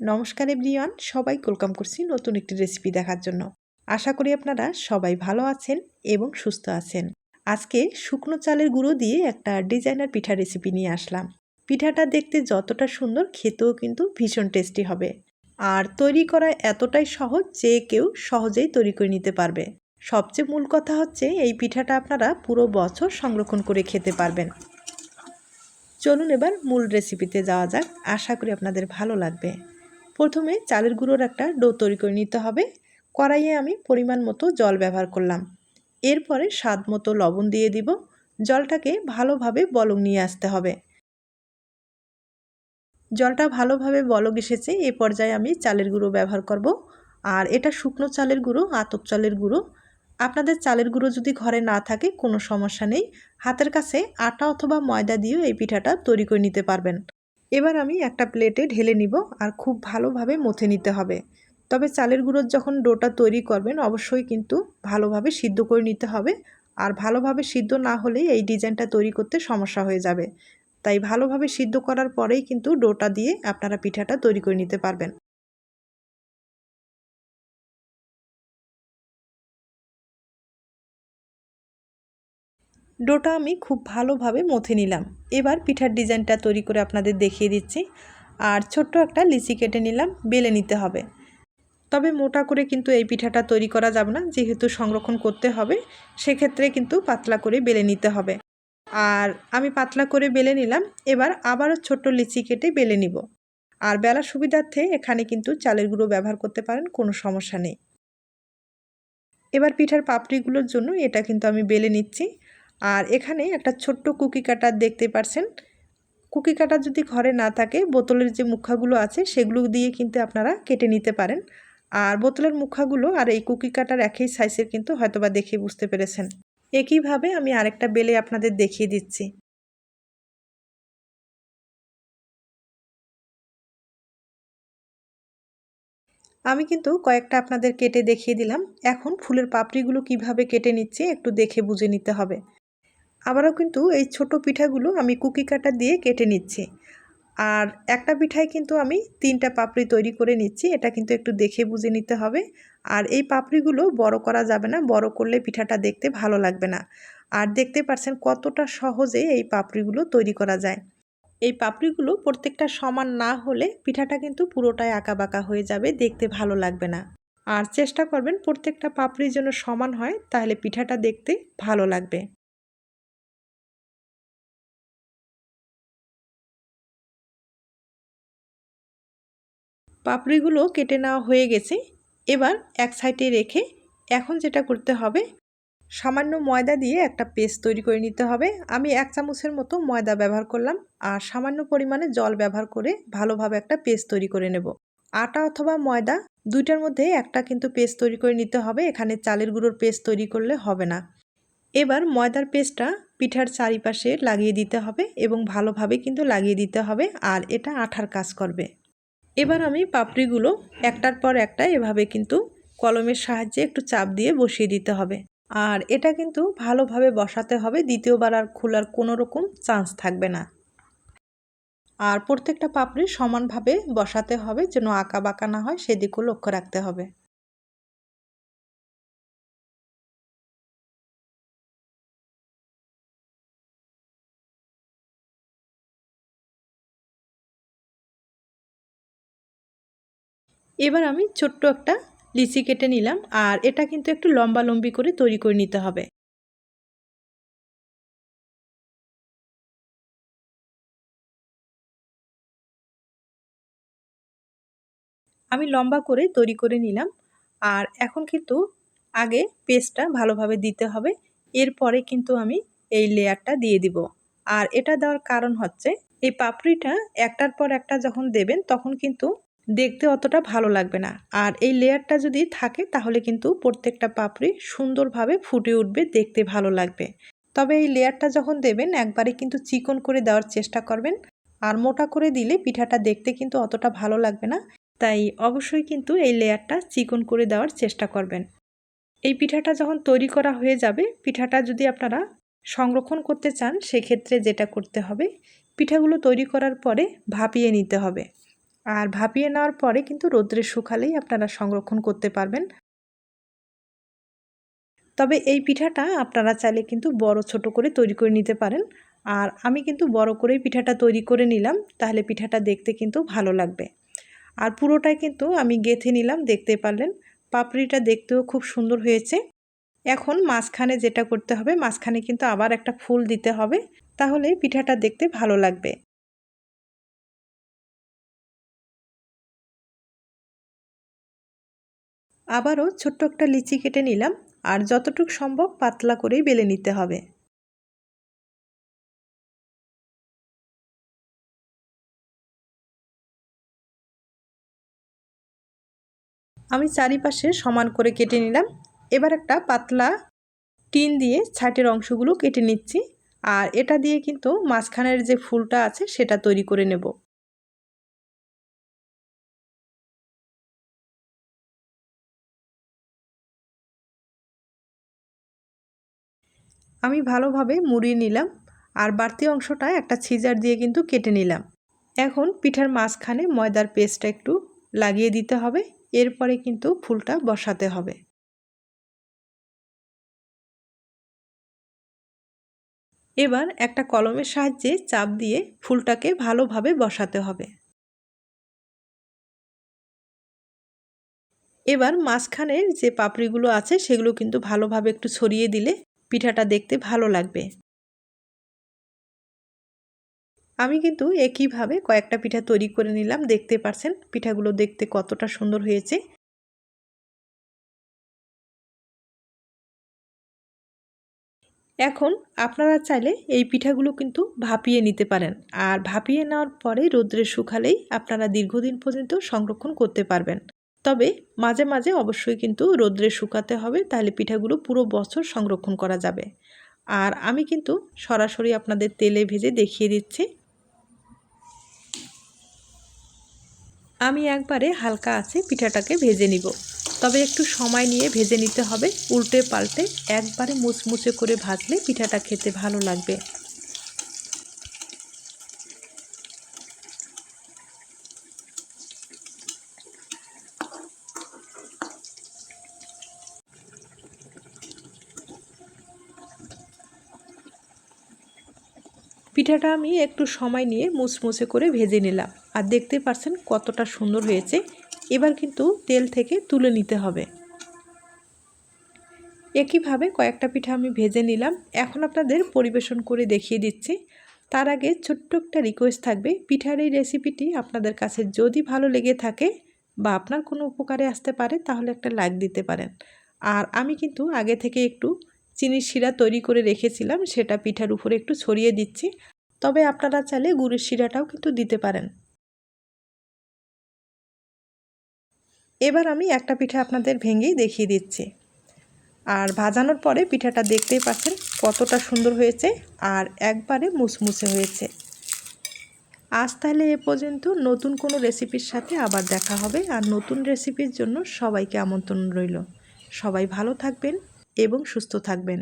নমস্কার এভরিওয়ান, সবাই ওয়েলকাম করছি নতুন একটি রেসিপি দেখার জন্য। আশা করি আপনারা সবাই ভালো আছেন এবং সুস্থ আছেন। আজকে শুকনো চালের গুঁড়ো দিয়ে একটা ডিজাইনার পিঠা রেসিপি নিয়ে আসলাম। পিঠাটা দেখতে যতটা সুন্দর, খেতেও কিন্তু ভীষণ টেস্টি হবে। আর তৈরি করা এতটাই সহজ যে কেউ সহজেই তৈরি করে নিতে পারবে। সবচেয়ে মূল কথা হচ্ছে, এই পিঠাটা আপনারা পুরো বছর সংরক্ষণ করে খেতে পারবেন। চলুন এবার মূল রেসিপিতে যাওয়া যাক। আশা করি আপনাদের ভালো লাগবে। প্রথমে চালের গুঁড়োর একটা ডো তৈরি করে নিতে হবে। কড়াইয়ে আমি পরিমাণ মতো জল ব্যবহার করলাম। এরপরে স্বাদ মতো লবণ দিয়ে দিব। জলটাকে ভালোভাবে বলক নিয়ে আসতে হবে। জলটা ভালোভাবে বলক এসেছে, এ পর্যায়ে আমি চালের গুঁড়ো ব্যবহার করব। আর এটা শুকনো চালের গুঁড়ো, আতপ চালের গুঁড়ো। আপনাদের চালের গুঁড়ো যদি ঘরে না থাকে, কোনো সমস্যা নেই। হাতের কাছে আটা অথবা ময়দা দিয়েও এই পিঠাটা তৈরি করে নিতে পারবেন। এবার আমি একটা প্লেটে ঢেলে নিব আর খুব ভালোভাবে মথে নিতে হবে। তবে চালের গুঁড়োর যখন ডোটা তৈরি করবেন, অবশ্যই কিন্তু ভালোভাবে সিদ্ধ করে নিতে হবে। আর ভালোভাবে সিদ্ধ না হলেই এই ডিজাইনটা তৈরি করতে সমস্যা হয়ে যাবে। তাই ভালোভাবে সিদ্ধ করার পরেই কিন্তু ডোটা দিয়ে আপনারা পিঠাটা তৈরি করে নিতে পারবেন। ডোটা আমি খুব ভালোভাবে মথে নিলাম। এবার পিঠার ডিজাইনটা তৈরি করে আপনাদের দেখিয়ে দিচ্ছি। আর ছোট্ট একটা লিচি কেটে নিলাম, বেলে নিতে হবে। তবে মোটা করে কিন্তু এই পিঠাটা তৈরি করা যাবে না, যেহেতু সংরক্ষণ করতে হবে, সেক্ষেত্রে কিন্তু পাতলা করে বেলে নিতে হবে। আর আমি পাতলা করে বেলে নিলাম, এবার আবারও ছোট্ট লিচি কেটে বেলে নিব। আর বেলার সুবিধার্থে এখানে কিন্তু চালের গুঁড়ো ব্যবহার করতে পারেন, কোনো সমস্যা নেই। এবার পিঠার পাপড়িগুলোর জন্য এটা কিন্তু আমি বেলে নিচ্ছি। আর এখানে একটা ছোট্ট কুকি কাটার দেখতে পারছেন। কুকি কাটার যদি ঘরে না থাকে, বোতলের যে মুখাগুলো আছে, সেগুলো দিয়ে কিন্তু আপনারা কেটে নিতে পারেন। আর বোতলের মুখাগুলো আর এই কুকি কাটার একই সাইজের কিন্তু হয়তোবা দেখে বুঝতে পেরেছেন। একইভাবে আমি আরেকটা বেলে আপনাদের দেখিয়ে দিচ্ছি। আমি কিন্তু কয়েকটা আপনাদের কেটে দেখিয়ে দিলাম। এখন ফুলের পাপড়িগুলো কীভাবে কেটে নিচ্ছে একটু দেখে বুঝে নিতে হবে। আবারও কিন্তু এই ছোট পিঠাগুলো আমি কুকি কাটা দিয়ে কেটে নিচ্ছি। আর একটা পিঠায় কিন্তু আমি তিনটা পাপড়ি তৈরি করে নিচ্ছি, এটা কিন্তু একটু দেখে বুঝে নিতে হবে। আর এই পাপড়িগুলো বড় করা যাবে না, বড় করলে পিঠাটা দেখতে ভালো লাগবে না। আর দেখতে পারছেন কতটা সহজে এই পাপড়িগুলো তৈরি করা যায়। এই পাপড়িগুলো প্রত্যেকটা সমান না হলে পিঠাটা কিন্তু পুরোটাই আঁকা বাঁকা হয়ে যাবে, দেখতে ভালো লাগবে না। আর চেষ্টা করবেন প্রত্যেকটা পাপড়ির জন্য সমান হয়, তাহলে পিঠাটা দেখতে ভালো লাগবে। পাপড়িগুলো কেটে নেওয়া হয়ে গেছে। এবার এক সাইডে রেখে এখন যেটা করতে হবে, সামান্য ময়দা দিয়ে একটা পেস্ট তৈরি করে নিতে হবে। আমি এক চামচের মতো ময়দা ব্যবহার করলাম আর সামান্য পরিমাণে জল ব্যবহার করে ভালোভাবে একটা পেস্ট তৈরি করে নেব। আটা অথবা ময়দা দুইটার মধ্যে একটা কিন্তু পেস্ট তৈরি করে নিতে হবে, এখানে চালের গুঁড়োর পেস্ট তৈরি করলে হবে না। এবার ময়দার পেস্টটা পিঠার চারিপাশে লাগিয়ে দিতে হবে এবং ভালোভাবে কিন্তু লাগিয়ে দিতে হবে আর এটা আঠার কাজ করবে। এবার আমি পাপড়িগুলো একটার পর একটা এভাবে কিন্তু কলমের সাহায্যে একটু চাপ দিয়ে বসিয়ে দিতে হবে। আর এটা কিন্তু ভালোভাবে বসাতে হবে, দ্বিতীয়বার আর খোলার কোনো রকম চান্স থাকবে না। আর প্রত্যেকটা পাপড়ি সমানভাবে বসাতে হবে যেন আঁকা বাঁকা না হয়, সেদিকেও লক্ষ্য রাখতে হবে। এবার আমি ছোট্ট একটা লিচি কেটে নিলাম, আর এটা কিন্তু একটু লম্বা লম্বি করে তৈরি করে নিতে হবে। আমি লম্বা করে তৈরি করে নিলাম, আর এখন কিন্তু আগে পেস্টটা ভালোভাবে দিতে হবে, এরপরে কিন্তু আমি এই লেয়ারটা দিয়ে দিব। আর এটা দেওয়ার কারণ হচ্ছে, এই পাপড়িটা একটার পর একটা যখন দেবেন, তখন কিন্তু দেখতে অতটা ভালো লাগবে না। আর এই লেয়ারটা যদি থাকে, তাহলে কিন্তু প্রত্যেকটা পাপড়ি সুন্দরভাবে ফুটে উঠবে, দেখতে ভালো লাগবে। তবে এই লেয়ারটা যখন দেবেন, একবারে কিন্তু চিকন করে দেওয়ার চেষ্টা করবেন। আর মোটা করে দিলে পিঠাটা দেখতে কিন্তু অতটা ভালো লাগবে না। তাই অবশ্যই কিন্তু এই লেয়ারটা চিকন করে দেওয়ার চেষ্টা করবেন। এই পিঠাটা যখন তৈরি করা হয়ে যাবে, পিঠাটা যদি আপনারা সংরক্ষণ করতে চান, সেক্ষেত্রে যেটা করতে হবে, পিঠাগুলো তৈরি করার পরে ভাপিয়ে নিতে হবে। আর ভাপিয়ে নেওয়ার পরে কিন্তু রোদ্রে শুকালেই আপনারা সংরক্ষণ করতে পারবেন। তবে এই পিঠাটা আপনারা চাইলে কিন্তু বড় ছোট করে তৈরি করে নিতে পারেন। আর আমি কিন্তু বড় করেই পিঠাটা তৈরি করে নিলাম, তাহলে পিঠাটা দেখতে কিন্তু ভালো লাগবে। আর পুরোটাই কিন্তু আমি গেথে নিলাম, দেখতে পারলেন? পাপড়িটা দেখতেও খুব সুন্দর হয়েছে। এখন মাঝখানে যেটা করতে হবে, মাঝখানে কিন্তু আবার একটা ফুল দিতে হবে, তাহলে পিঠাটা দেখতে ভালো লাগবে। আবারও ছোট্ট একটা লিচি কেটে নিলাম আর যতটুকু সম্ভব পাতলা করেই বেলে নিতে হবে। আমি চারিপাশে সমান করে কেটে নিলাম। এবার একটা পাতলা টিন দিয়ে ছাটের অংশগুলো কেটে নিচ্ছি আর এটা দিয়ে কিন্তু মাঝখানের যে ফুলটা আছে সেটা তৈরি করে নেব। আমি ভালোভাবে মুড়িয়ে নিলাম আর বাড়তি অংশটা একটা ছিজার দিয়ে কিন্তু কেটে নিলাম। এখন পিঠার মাঝখানে ময়দার পেস্টটা একটু লাগিয়ে দিতে হবে, এরপরে কিন্তু ফুলটা বসাতে হবে। এবার একটা কলমের সাহায্যে চাপ দিয়ে ফুলটাকে ভালোভাবে বসাতে হবে। এবার মাঝখানের যে পাপড়িগুলো আছে সেগুলো কিন্তু ভালোভাবে একটু ছড়িয়ে দিলে পিঠাটা দেখতে ভালো লাগবে। আমি কিন্তু একইভাবে কয়েকটা পিঠা তৈরি করে নিলাম। দেখতে পারছেন পিঠাগুলো দেখতে কতটা সুন্দর হয়েছে। এখন আপনারা চাইলে এই পিঠাগুলো কিন্তু ভাপিয়ে নিতে পারেন। আর ভাপিয়ে নেওয়ার পরে রোদ্রে শুকালেই আপনারা দীর্ঘদিন পর্যন্ত সংরক্ষণ করতে পারবেন। তবে মাঝে মাঝে অবশ্যই কিন্তু রোদ্রে শুকাতে হবে, তাহলে পিঠাগুলো পুরো বছর সংরক্ষণ করা যাবে। আর আমি কিন্তু সরাসরি আপনাদের তেলে ভেজে দেখিয়ে দিচ্ছি। আমি একবারে হালকা আছে পিঠাটাকে ভেজে নিব। তবে একটু সময় নিয়ে ভেজে নিতে হবে, উল্টে পাল্টে একবারে মুচমুচে করে ভাজলে পিঠাটা খেতে ভালো লাগবে। পিঠাটা আমি একটু সময় নিয়ে মুচমুচে করে ভেজে নিলাম। আর দেখতে পাচ্ছেন কতটা সুন্দর হয়েছে। এবার কিন্তু তেল থেকে তুলে নিতে হবে। একইভাবে কয়েকটা পিঠা আমি ভেজে নিলাম। এখন আপনাদের পরিবেশন করে দেখিয়ে দিচ্ছি। তার আগে ছোট্ট একটা রিকোয়েস্ট থাকবে। পিঠার এই রেসিপিটি আপনাদের কাছে যদি ভালো লেগে থাকে বা আপনার কোনো উপকারে আসতে পারে, তাহলে একটা লাইক দিতে পারেন। আর আমি কিন্তু আগে থেকে একটু চিনির শিরা তৈরি করে রেখেছিলাম, সেটা পিঠার উপরে একটু ছড়িয়ে দিচ্ছি। তবে আপনারা চাইলে গুড়ের শিরাটাও কিন্তু দিতে পারেন। এবার আমি একটা পিঠা আপনাদের ভেঙেই দেখিয়ে দিচ্ছি। আর ভাজানোর পরে পিঠাটা দেখতেই পাচ্ছেন কতটা সুন্দর হয়েছে আর একবারে মুসমুসে হয়েছে। আজ তাহলে এ পর্যন্ত নতুন কোনো রেসিপির সাথে আবার দেখা হবে। আর নতুন রেসিপির জন্য সবাইকে আমন্ত্রণ রইল। সবাই ভালো থাকবেন। এবং সুস্থ থাকবেন।